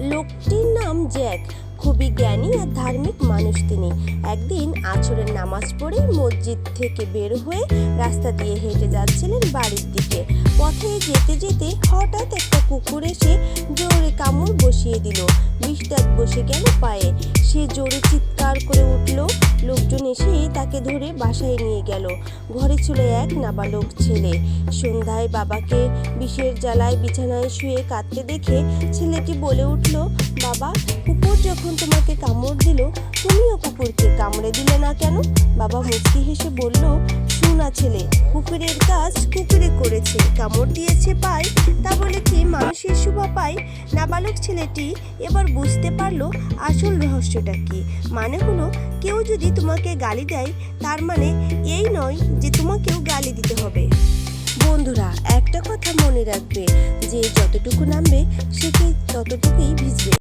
লোকটির নাম জ্যাক। খুবই জ্ঞানী আর ধার্মিক মানুষ তিনি। একদিন আছরের নামাজ পড়ে মসজিদ থেকে বের হয়ে রাস্তা দিয়ে হেঁটে যাচ্ছিলেন বাড়ির দিকে। পথে যেতে যেতে হঠাৎ একটা কুকুর এসে জোরে কামড় বসিয়ে দিল। বিষদাঁত বসে গেল পায়ে। সে জোরে চিৎকার করে উঠল। লোকজন এসে তাকে ধরে বাসায় নিয়ে গেল। ঘরে ছিল এক নাবালক ছেলে। সন্ধ্যায় বাবাকে বিষের জ্বালায় বিছানায় শুয়ে কাঁদতে দেখে ছেলেটি বলে উঠল, বাবা, কুকুর যখন তোমাকে কামড় দিল, তুমিও কুকুরকে কামড়ে দিলে না কেন? বাবা মুচকি হেসে বলল, শোনা ছেলে, কুকুরের কাজ কুকুরে করেছে, কামড় দিয়েছে পায় মানুষের শোভা নাবালক ছেলেটি এবার বুঝতে পারল আসল রহস্যটা কি। মানে হলো, কেউ যদি তোমাকে গালি দেয়, তার মানে এই নয় যে তোমাকেও গালি দিতে হবে। বন্ধুরা, একটা কথা মনে রাখবে, যে যতটুকু নামবে, সে ততটুকুই ভিজবে।